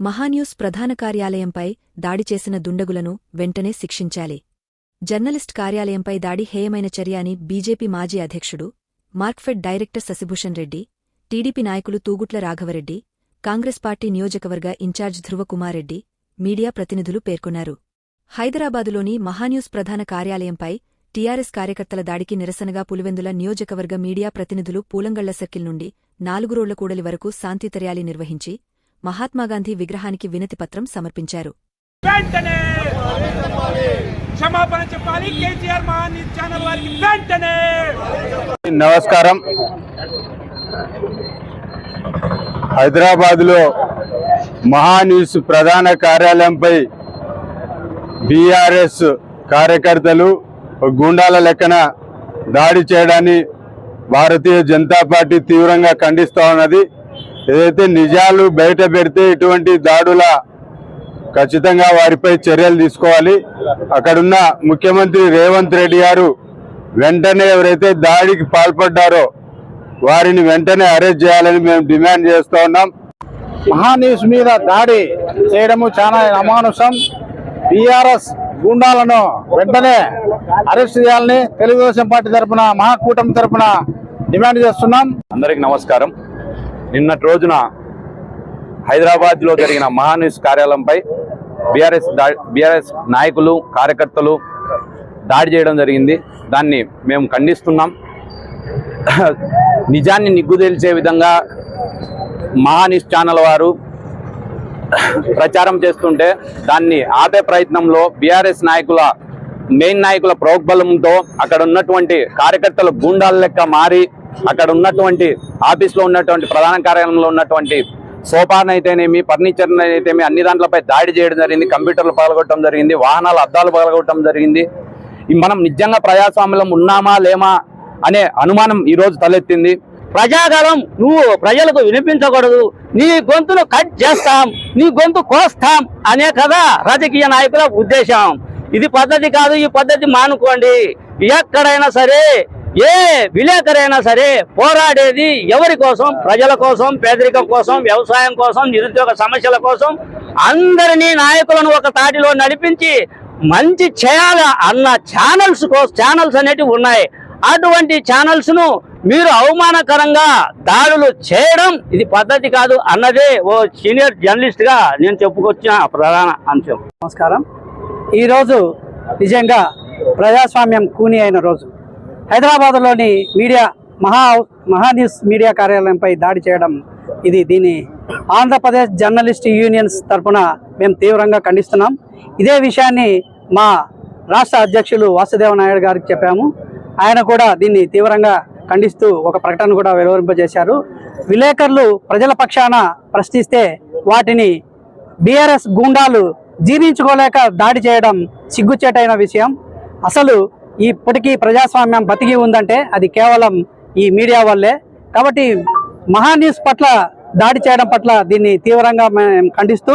మహాన్యూస్ ప్రధాన కార్యాలయంపై దాడి చేసిన దుండగులను వెంటనే శిక్షించాలి. జర్నలిస్ట్ కార్యాలయంపై దాడి హేయమైన చర్య అని బీజేపీ మాజీ అధ్యక్షుడు మార్క్ఫెడ్ డైరెక్టర్ శశిభూషణ్ రెడ్డి టీడీపీ నాయకులు తూగుట్ల రాఘవరెడ్డి కాంగ్రెస్ పార్టీ నియోజకవర్గ ఇన్ఛార్జ్ ధ్రువకుమారెడ్డి మీడియా ప్రతినిధులు పేర్కొన్నారు. హైదరాబాదులోని మహాన్యూస్ ప్రధాన కార్యాలయంపై టీఆర్ఎస్ కార్యకర్తల దాడికి నిరసనగా పులివెందుల నియోజకవర్గ మీడియా ప్రతినిధులు పూలంగళ్ళ సర్కిల్ నుండి నాలుగు రోడ్ల కూడలి వరకు శాంతితర్యాలి నిర్వహించి మహాత్మాగాంధీ విగ్రహానికి వినతిపత్రం సమర్పించారు. నమస్కారం. హైదరాబాద్లో మహాన్యూస్ ప్రధాన కార్యాలయంపై బీఆర్ఎస్ కార్యకర్తలు గూండాల లెక్కన దాడి చేయడాన్ని భారతీయ జనతా పార్టీ తీవ్రంగా ఖండిస్తూ ఉన్నది. ఏదైతే నిజాలు బయట పెడితే ఇటువంటి దాడుల ఖచ్చితంగా వారిపై చర్యలు తీసుకోవాలి. అక్కడున్న ముఖ్యమంత్రి రేవంత్ రెడ్డి గారు వెంటనే ఎవరైతే దాడికి పాల్పడ్డారో వారిని వెంటనే అరెస్ట్ చేయాలని మేము డిమాండ్ చేస్తూ ఉన్నాం. మహానీస్ మీద దాడి చేయడము చాలా అమానుషం. బీఆర్ఎస్ గూండాలను వెంటనే అరెస్ట్ చేయాలని తెలుగుదేశం పార్టీ తరఫున మహాకూటమి తరఫున డిమాండ్ చేస్తున్నాం. అందరికి నమస్కారం. నిన్నటి రోజున హైదరాబాద్లో జరిగిన మహాన్యూస్ కార్యాలయంపై బీఆర్ఎస్ బీఆర్ఎస్ నాయకులు కార్యకర్తలు దాడి చేయడం జరిగింది. దాన్ని మేము ఖండిస్తున్నాం. నిజాన్ని నిగ్గుదేల్చే విధంగా మహాన్యూస్ ఛానల్ వారు ప్రచారం చేస్తుంటే దాన్ని ఆపే ప్రయత్నంలో బీఆర్ఎస్ నాయకుల మెయిన్ నాయకుల ప్రోగ్బలంతో అక్కడ ఉన్నటువంటి కార్యకర్తలు గూండాల లెక్క మారి అక్కడ ఉన్నటువంటి ఆఫీస్లో ఉన్నటువంటి ప్రధాన కార్యాలయంలో ఉన్నటువంటి సోఫానైతేనేమి అయితేనేమి ఫర్నిచర్ అయితేనేమి అన్ని దాంట్లపై దాడి చేయడం జరిగింది కంప్యూటర్లు పగలగొట్టడం జరిగింది వాహనాల అద్దాలు పగలగొట్టడం జరిగింది. మనం నిజంగా ప్రజాస్వామ్యం ఉన్నామా లేమా అనే అనుమానం ఈరోజు తలెత్తింది. ప్రజాగలం నువ్వు ప్రజలకు వినిపించకూడదు నీ గొంతును కట్ చేస్తాం నీ గొంతు కోస్తాం అనే కదా రాజకీయ నాయకుల ఉద్దేశం. ఇది పద్ధతి కాదు ఈ పద్ధతి మానుకోండి. ఎక్కడైనా సరే ఏ విలేకరైనా సరే పోరాడేది ఎవరి కోసం? ప్రజల కోసం పేదరికం కోసం వ్యవసాయం కోసం నిరుద్యోగ సమస్యల కోసం. అందరినీ నాయకులను ఒక తాటిలో నడిపించి మంచి చేయాల అన్న ఛానల్స్ కోసం ఛానల్స్ అనేటివి ఉన్నాయి. అటువంటి ఛానల్స్ను మీరు అవమానకరంగా దాడులు చేయడం ఇది పద్ధతి కాదు అన్నదే ఓ సీనియర్ జర్నలిస్ట్గా నేను చెప్పుకొచ్చిన ప్రధాన అంశం. నమస్కారం. ఈరోజు నిజంగా ప్రజాస్వామ్యం కూని అయిన రోజు. హైదరాబాద్లోని మీడియా మహా మహాన్యూస్ మీడియా కార్యాలయంపై దాడి చేయడం ఇది దీన్ని ఆంధ్రప్రదేశ్ జర్నలిస్ట్ యూనియన్స్ తరపున మేము తీవ్రంగా ఖండిస్తున్నాం. ఇదే విషయాన్ని మా రాష్ట్ర అధ్యక్షులు వాసుదేవ నాయుడు గారికి చెప్పాము. ఆయన కూడా దీన్ని తీవ్రంగా ఖండిస్తూ ఒక ప్రకటన కూడా వెలువరింపజేశారు. విలేకరులు ప్రజల పక్షాన ప్రశ్నిస్తే వాటిని బీఆర్ఎస్ గూండాలు జీర్ణించుకోలేక దాడి చేయడం సిగ్గుచేటైన విషయం. అసలు ఇప్పటికీ ప్రజాస్వామ్యం బతికి ఉందంటే అది కేవలం ఈ మీడియా వల్లే. కాబట్టి మహాన్యూస్ పట్ల దాడి చేయడం పట్ల దీన్ని తీవ్రంగా మేము ఖండిస్తూ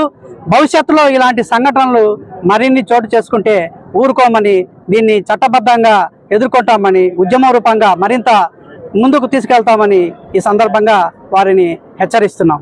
భవిష్యత్తులో ఇలాంటి సంఘటనలు మరిన్ని చోటు చేసుకుంటే ఊరుకోమని దీన్ని చట్టబద్ధంగా ఎదుర్కొంటామని ఉద్యమ రూపంగా మరింత ముందుకు తీసుకెళ్తామని ఈ సందర్భంగా వారిని హెచ్చరిస్తున్నాం.